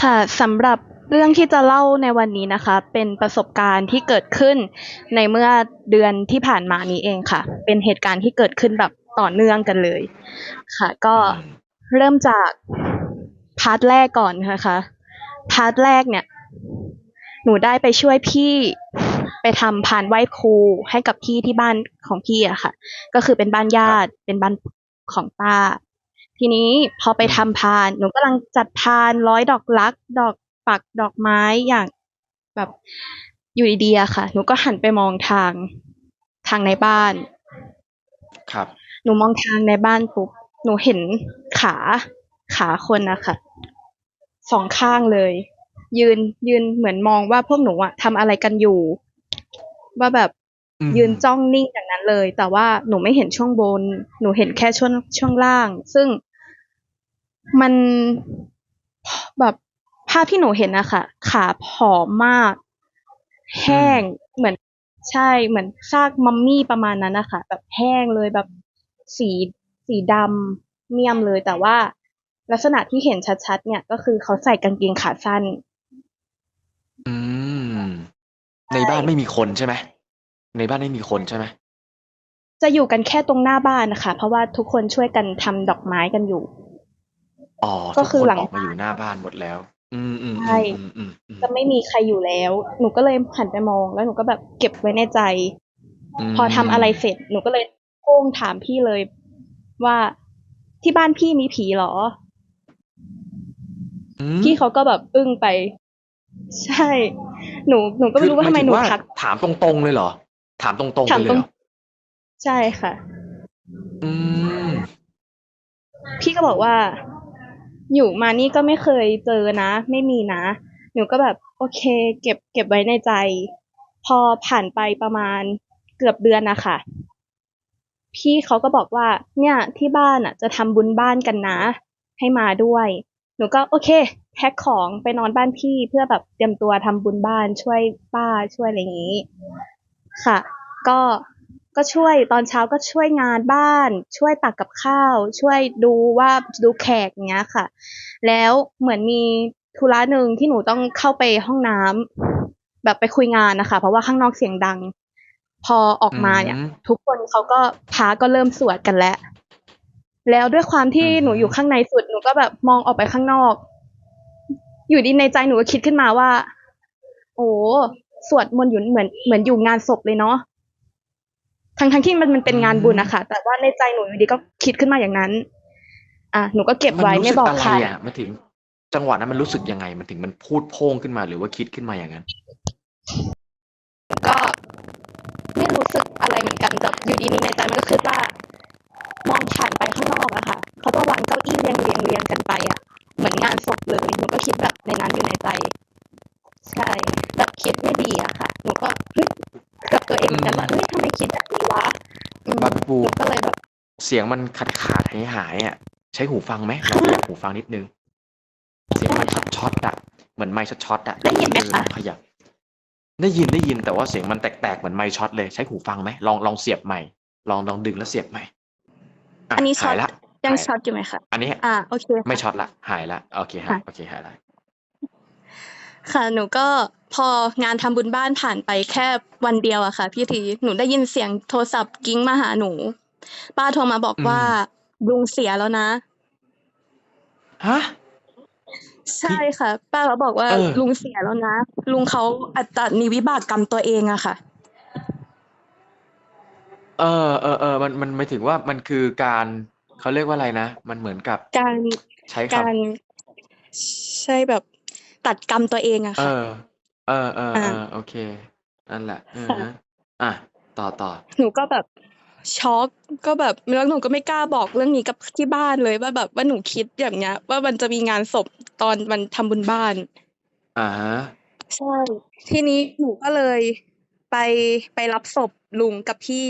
ค่ะสำหรับเรื่องที่จะเล่าในวันนี้นะคะ เป็นประสบการณ์ที่เกิดขึ้นในเมื่อเดือนที่ผ่านมานี้เองค่ะ เป็นเหตุการณ์ที่เกิดขึ้นแบบต่อเนื่องกันเลย ค่ะ ก็เริ่มจากพาร์ทแรกก่อนนะคะพาร์ทแรกเนี่ย หนูได้ไปช่วยพี่ไปทำพานไหว้ครูให้กับพี่ที่บ้านของพี่อะค่ะ ก็คือเป็นบ้านญาติเป็นบ้านของป้า ทีนี้พอไปทำพาน หนูกำลังจัดพานร้อยดอกลักษณ์ดอกปักดอกไม้อย่างแบบอยู่ดีๆอะค่ะ หนูก็หันไปมองทางทางในบ้าน ครับ หนูมองทางในบ้านปุ๊บ หนูเห็นขาขาคนนะคะสองข้างเลย ยืนยืนเหมือนมองว่าพวกหนูอะทำอะไรกันอยู่ ว่าแบบอืมยืนจ้องนิ่งอย่างนั้นเลย แต่ว่าหนูไม่เห็นช่วงบน หนูเห็นแค่ช่วงช่วงล่าง ซึ่ง มันแบบภาพที่หนูเห็นอะค่ะ ขาผอมมาก แห้งเหมือนใช่เหมือนซากมัมมี่ประมาณนั้นนะคะแบบแห้งเลยแบบสีสีดำเมี่ยมเลยแต่ว่าลักษณะที่เห็นชัดๆ เนี่ยก็คือเขาใส่กางเกงขาสั้น อืม ในบ้านไม่มีคนใช่ไหมในบ้านไม่มีคนใช่ไหมจะอยู่กันแค่ตรงหน้าบ้านนะคะ เพราะว่าทุกคนช่วยกันทำดอกไม้กันอยู่ อ๋อก็ทุกคือคนหลังออกมาอยู่หน้าบ้านหมดแล้ว อืมอืมใช่อืมอืมอืมจะไม่มีใครอยู่แล้ว หนูก็เลยหันไปมองแล้วหนูก็แบบเก็บไว้ในใจมพอทำอะไรเสร็จ หนูก็เลยโป้งถามพี่เลยว่าที่บ้านพี่มีผีเหรออืมพี่เขาก็แบบอึ้งไป ใช่ หนูหนูก็ไม่รู้ว่าทำไมหนูคือายถึงทัก ถามตรงๆเลยเหรอ ถามตรงๆถามไปเลตรยงเหรอใช่ค่ะ อืมพี่ก็บอกว่า อยู่มานี่ก็ไม่เคยเจอนะ ไม่มีนะ หนูก็แบบโอเค เก็บเก็บไว้ในใจ พอผ่านไปประมาณเกือบเดือนนะคะพี่เขาก็บอกว่า เนี่ยที่บ้านอะ จะทำบุญบ้านกันนะ ให้มาด้วย หนูก็โอเคแพ็คของไปนอนบ้านพี่เพื่อแบบเตรียมตัวทำบุญบ้านช่วยป้าช่วยอะไรอย่างนี้ ค่ะ ก็ ก็ช่วยตอนเช้าก็ช่วยงานบ้าน ช่วยตักกับข้าว ช่วยดูว่าดูแขกอย่างเงี้ยค่ะ แล้วเหมือนมีธุระหนึ่งที่หนูต้องเข้าไปห้องน้ำแบบไปคุยงานนะคะ เพราะว่าข้างนอกเสียงดัง พอออกมาเนี่ยอืมทุกคนเขาก็พาก็เริ่มสวดกันแล้ว แล้วด้วยความที่อืมหนูอยู่ข้างในสุดหนูก็แบบมองออกไปข้างนอก อยู่ดีในใจหนูก็คิดขึ้นมาว่า โอ้สวดมนต์อยู่เหมือนเหมือนอยู่งานศพเลยเนาะ ทั้งทั้งที่มันมันเป็นงานบุญนะคะแต่ว่าในใจหนูอยู่ดีก็คิดขึ้นมาอย่างนั้น อะหนูก็เก็บไว้นรู้ไม่สึบอกอะไรใครอะมันถึง จังหวะนั้นมันรู้สึกยังไง มันถึงมันพูดโพ่งขึ้นมาหรือว่าคิดขึ้นมาอย่างนั้น ก็ไม่รู้สึกอะไรเหมือนกันแต่อยู่ดีในใจมันก็คือว่ามองผ่านไปข้างนอกอะค่ะเขาก็วางเก้าอี้เรียงเรียงเรียงกันไปอะเหมือนงานศพเลยหนูก็คิดแบบในนั้นอยู่ในใจ ใช่ แบบคิดไม่ดีอะค่ะ บักบูหนูก็เลยแบบเสียงมันขาดขาดหายหายๆอะ ใช้หูฟังไหมลองขยับหูฟังนิดนึง เสียงมันช็อตช็อตๆอะ เหมือนไมค์ช็อตๆอะได้ยินไหมเออลคะองขยับ ได้ยินได้ยินแต่ว่าเสียงมันแตกๆเหมือนไมค์ช็อตเลย ใช้หูฟังไหมลองลองเสียบใหม่ ลองลองดึงแล้วเสียบใหม่ะอันนี้ช็อหาตยละยังหายละช็อตอยู่ไหมคะอันนี้อ่าโอเคค่ะไม่ช็อตละหายละโอเคฮะค่ะโอเคหายละค่ะหนูก็ พองานทำบุญบ้านผ่านไปแค่วันเดียวอะค่ะ พี่ทีหนูได้ยินเสียงโทรศัพท์กิ้งมาหาหนู ป้าโทรมาบอกว่าลุงเสียแล้วนะฮะใช่ค่ะ ป้าเขาบอกว่าเออลุงเสียแล้วนะลุงเขาอัตนิวิบากกรรมตัวเองอะค่ะ เออเออเออมันมันไม่ถึงว่ามันคือการเขาเรียกว่าอะไรนะมันเหมือนกับการใช้คการใช่แบบตัดกรรมตัวเองอะำ เอค่ะอเออ เออเออ่าอโอเค นั่นแหละเออค่ะ ฮะ อะ ต่อต่อ หนูก็แบบช็อกก็แบบแล้วหนูก็ไม่กล้าบอกเรื่องนี้กับที่บ้านเลยว่าแบบว่าหนูคิดอย่างเงี้ย ว่ามันจะมีงานศพตอนวันทำบุญบ้าน อ่าฮะ ใช่ ทีนี้หนูก็เลยไปไปรับศพลุงกับพี่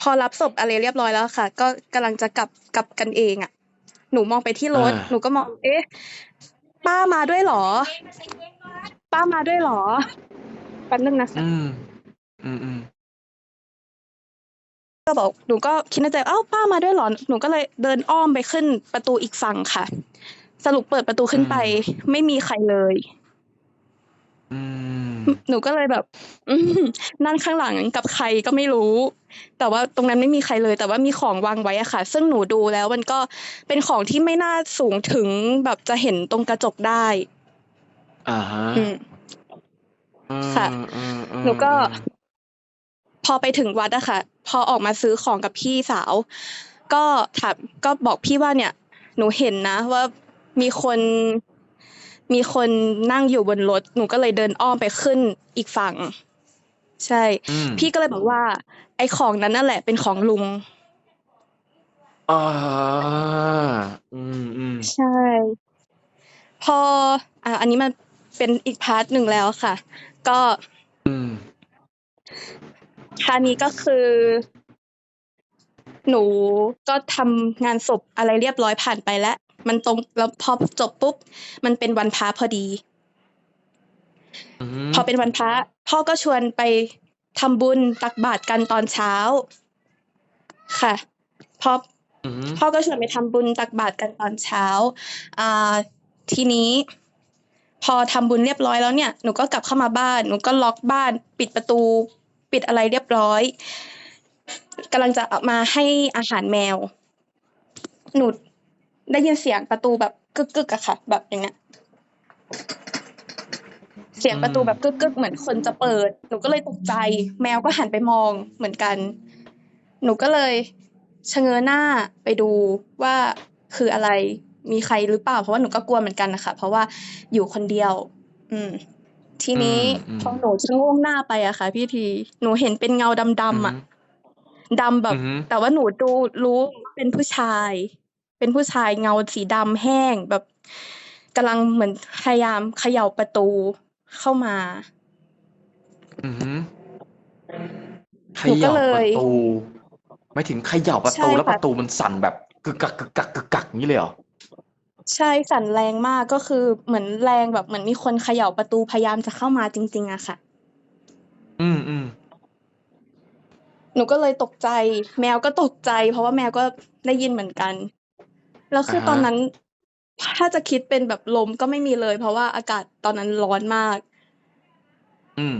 พอรับศพอะไรเรียบร้อยแล้วค่ะ ก็กำลังจะกลับกลับกันเองอะ หนูมองไปที่รถอ่าหนูก็มอง เอ๊ะ ป้ามาด้วยเหรอ ป้ามาด้วยเหรอ แป๊บนึงนะคะอืม อืมอืมก็บอกหนูก็คิดในใจเอ้าป้ามาด้วยเหรอ หนูก็เลยเดินอ้อมไปขึ้นประตูอีกฝั่งค่ะ สรุปเปิดประตูขึ้นไปอืมไม่มีใครเลย อืม หนูก็เลยแบบ อืมนั่นข้างหลังกับใครก็ไม่รู้ แต่ว่าตรงนั้นไม่มีใครเลย แต่ว่ามีของวางไว้อะค่ะ ซึ่งหนูดูแล้วมันก็เป็นของที่ไม่น่าสูงถึงแบบจะเห็นตรงกระจกได้ อ่าฮะอืม ค่ะ อืมอืมหนูก็อืมพอไปถึงวัดอะค่ะ พอออกมาซื้อของกับพี่สาว ก็ถามก็บอกพี่ว่าเนี่ย หนูเห็นนะ ว่ามีคนมีคนนั่งอยู่บนรถ หนูก็เลยเดินอ้อมไปขึ้นอีกฝั่ง ใช่ อืมพี่ก็เลยบอกว่า ไอ้ของนั้นนั่นแหละเป็นของลุง อ่าอืมอืมใช่ พออะอันนี้มัน เป็นอีกพาร์ทหนึ่งแล้วค่ะ ก็อืมคราวนี้ก็คือ หนูก็ทำงานศพอะไรเรียบร้อยผ่านไปแล้ว มันตรงแล้วพอจบปุ๊บ มันเป็นวันพระพอดีอืมพอเป็นวันพระพ่อก็ชวนไปทำบุญตักบาตรกันตอนเช้า ค่ะพออืมพ่อก็ชวนไปทำบุญตักบาตรกันตอนเช้า อ่า ทีนี้ พอทำบุญเรียบร้อยแล้วเนี่ยหนูก็กลับเข้ามาบ้านหนูก็ล็อกบ้าน ปิดประตู ปิดอะไรเรียบร้อยกำลังจะเอามาให้อาหารแมว หนูได้ยินเสียงประตูแบบกึกกึกอะค่ะ แบบอย่างเงี้ยเสียงประตูแบบกึกกึกเหมือนคนจะเปิด หนูก็เลยตกใจ แมวก็หันไปมองเหมือนกัน หนูก็เลยชะเง้อหน้าไปดูว่าคืออะไร มีใครหรือเปล่า เพราะว่าหนูก็กลัวเหมือนกันนะคะเพราะว่าอยู่คนเดียว อืม ทีนี้อืมพอหนูชะโงกหน้าไปอะค่ะ พี่ทีหนูเห็นเป็นเงาดำๆอะดำแบบอือหือแต่ว่าหนูดูรู้เป็นผู้ชาย เป็นผู้ชายเงาสีดำแห้งแบบกำลังเหมือนพยายามเขย่าประตูเข้ามา อือหือเขหนูก็ย่าเลปยระตูไม่ถึงเขย่าประตูใช่แล้วค่ะประตูมันสั่นแบบกึกกักกึกกักกึกกักอย่างนี้เลยเหรอ ใช่ สั่นแรงมากก็คือเหมือนแรงแบบเหมือนมีคนเขย่าประตูพยายามจะเข้ามาจริง ๆอะค่ะ อืมอืมหนูก็เลยตกใจ แมวก็ตกใจ เพราะว่าแมวก็ได้ยินเหมือนกัน แล้วคือตอนนั้น ถ้าจะคิดเป็นแบบลมก็ไม่มีเลย เพราะว่าอากาศตอนนั้นร้อนมาก อืม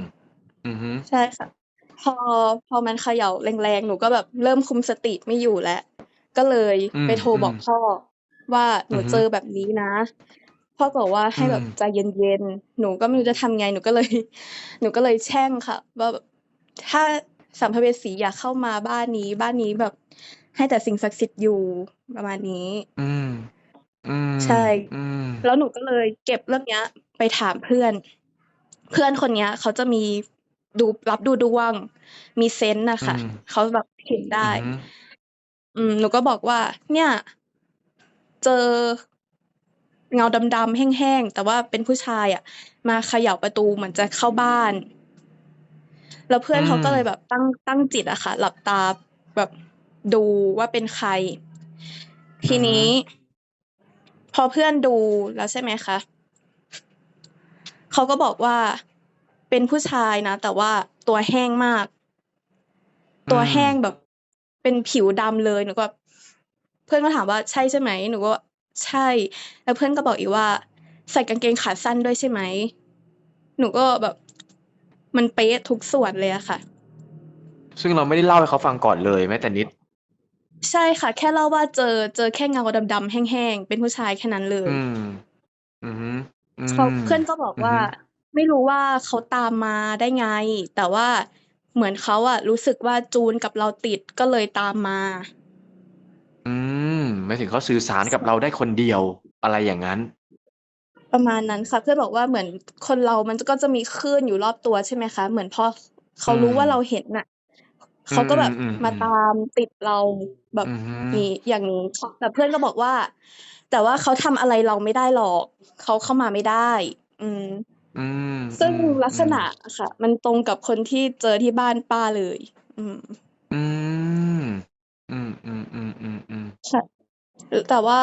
อือหือใช่ค่ะ พอพอมันเขย่าแรงๆหนูก็แบบเริ่มคุมสติไม่อยู่แล้ว ก็เลยไปโทรบอกพ่อ ว่าหนูเจอแบบนี้นะพ่อบอกว่าให้แบบใจเย็นๆหนูก็ไม่รู้จะทำไงหนูก็เลย หนูก็เลยแช่งค่ะ ว่าแบบถ้าสัมภเวสีอยากเข้ามาบ้านนี้ บ้านนี้แบบ ให้แต่สิ่งศักดิ์สิทธิ์อยู่ประมาณนี้ อืมอืมใช่อืมแล้วหนูก็เลยเก็บเรื่องเนี้ย ไปถามเพื่อน เพื่อนคนเนี้ย เขาจะมีดูรับดูดวง มีเซนส์นะคะอืมเขาแบบเห็นได้อือหืออืมหนูก็บอกว่า เนี่ย เจอเงาดำๆแห้งๆแต่ว่าเป็นผู้ชายอะ มาเขย่าประตูเหมือนจะเข้าบ้าน แล้วเพื่อนเขาก็เลยแบบตั้งตั้งจิตอะค่ะ หลับตาแบบดูว่าเป็นใคร ทีนี้ พอเพื่อนดูแล้วใช่ไหมคะเขาก็บอกว่าเป็นผู้ชายนะ แต่ว่าตัวแห้งมาก ตัวแห้งแบบ เป็นผิวดำเลยหนูก็แบบ เพื่อนก็ถามว่าใช่ใช่ไหมหนูก็ว่าใช่ แล้วเพื่อนก็บอกอีกว่า ใส่กางเกงขาสั้นด้วยใช่ไหมหนูก็แบบมันเป๊ะทุกส่วนเลยอะค่ะ ซึ่งเราไม่ได้เล่าให้เขาฟังก่อนเลยแม้แต่นิด ใช่ค่ะ แค่เล่าว่าเจอเจอแค่เงาดำๆแห้งๆเป็นผู้ชายแค่นั้นเลย อืมอือหืออืมเขาเพื่อนก็บอกว่าอือฮึไม่รู้ว่าเขาตามมาได้ไง แต่ว่าเหมือนเขาอะรู้สึกว่าจูนกับเราติดก็เลยตามมา อืม ไม่ถึงเขาสื่อสารกับเราได้คนเดียวอะไรอย่างนั้น ประมาณนั้นค่ะ เพื่อนบอกว่าเหมือนคนเรามันก็จะมีคลื่นอยู่รอบตัวใช่ไหมคะ เหมือนพอเขารู้อืมว่าเราเห็นน่ะเขาก็แบบอืมอืมอืมมาตามติดเราแบบอือหือนี้อย่างนี้ค่ะแต่เพื่อนก็บอกว่า แต่ว่าเขาทำอะไรเราไม่ได้หรอกเขาเข้ามาไม่ได้ อืมอืมซึ่งอืมลักษณะค่ะ มันตรงกับคนที่เจอที่บ้านป้าเลย อืม อืม อืมอืมอืมอืมอืมใช่ แต่ว่า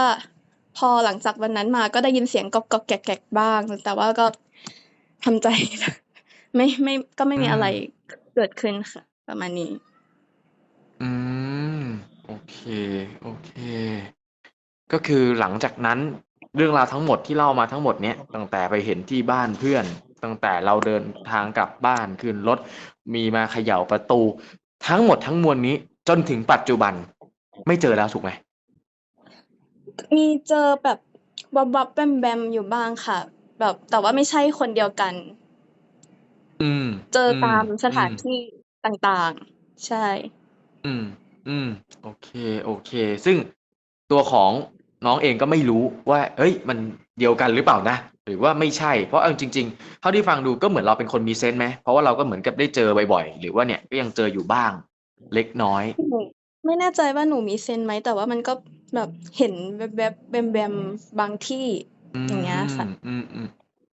พอหลังจากวันนั้นมาก็ได้ยินเสียงกอกกอกแกกแกกบ้าง แต่ว่าก็ทำใจ ไม่ไม่ก็ไม่มีอะไรเกิดขึ้นค่ะ ประมาณนี้ อืม โอเค โอเค ก็คือหลังจากนั้นเรื่องราวทั้งหมดที่เล่ามาทั้งหมดเนี้ยตั้งแต่ไปเห็นที่บ้านเพื่อน ตั้งแต่เราเดินทางกลับบ้านขึ้นรถมีมาเขย่าประตู ทั้งหมดทั้งมวลนี้จนถึงปัจจุบัน ไม่เจอแล้วถูกไหม มีเจอแบบวับวับแบมแบมอยู่บ้างค่ะ แบบแต่ว่าไม่ใช่คนเดียวกัน อืม เจอมตามสถานอืมที่ต่างๆ ใช่ อืม อืม โอเค โอเค ซึ่งตัวของน้องเองก็ไม่รู้ว่า เอ้ย มันเดียวกันหรือเปล่านะ หรือว่าไม่ใช่ เพราะเอาจริง ๆ เท่าที่ฟังดูก็เหมือนเราเป็นคนมีเซนส์ไหมเพราะว่าเราก็เหมือนกับได้เจอบ่อยๆ หรือว่าเนี่ยก็ยังเจออยู่บ้าง เล็กน้อยหนู ไม่แน่ใจว่าหนูมีเซนส์ไหม แต่ว่ามันก็แบบเห็นแวบๆแบมแบมๆบางที่อืมอย่างเงี้ยค่ะ อืมอืม